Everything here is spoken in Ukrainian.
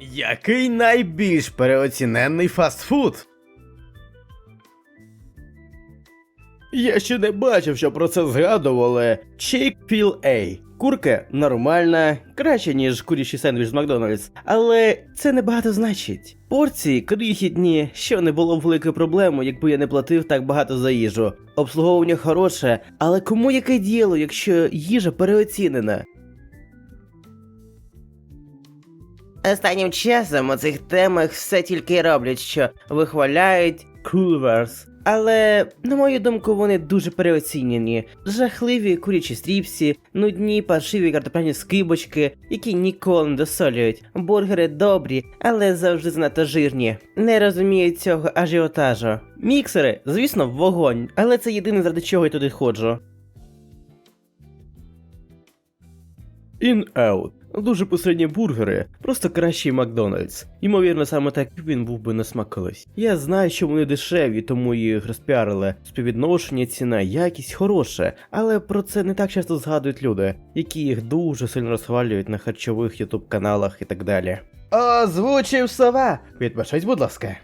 Який найбільш переоціненний фастфуд? Я ще не бачив, що про це згадували. Chick-fil-A. Курка нормальна, краще, ніж курячий сендвіч з Макдональдс, але це не багато значить. Порції крихітні, що не було б великою проблемою, якби я не платив так багато за їжу. Обслуговування хороше, але кому яке діло, якщо їжа переоцінена? Останнім часом у цих темах все тільки роблять, що вихваляють Coolverse. Але, на мою думку, вони дуже переоцінені. Жахливі курячі стріпсі, нудні паршиві картопляні скибочки, які ніколи не досолюють. Бургери добрі, але завжди занадто жирні. Не розумію цього ажіотажу. Міксери, звісно, вогонь, але це єдине, заради чого я туди ходжу. In-Out. Дуже посередні бургери, просто кращий Макдональдс. Ймовірно, саме так він був би на смак колись. Я знаю, що вони дешеві, тому їх розпіарили. Співвідношення, ціна, якість хороше, але про це не так часто згадують люди, які їх дуже сильно розхвалюють на харчових ютуб каналах і так далі. Озвучив сова! Підпишись, будь ласка.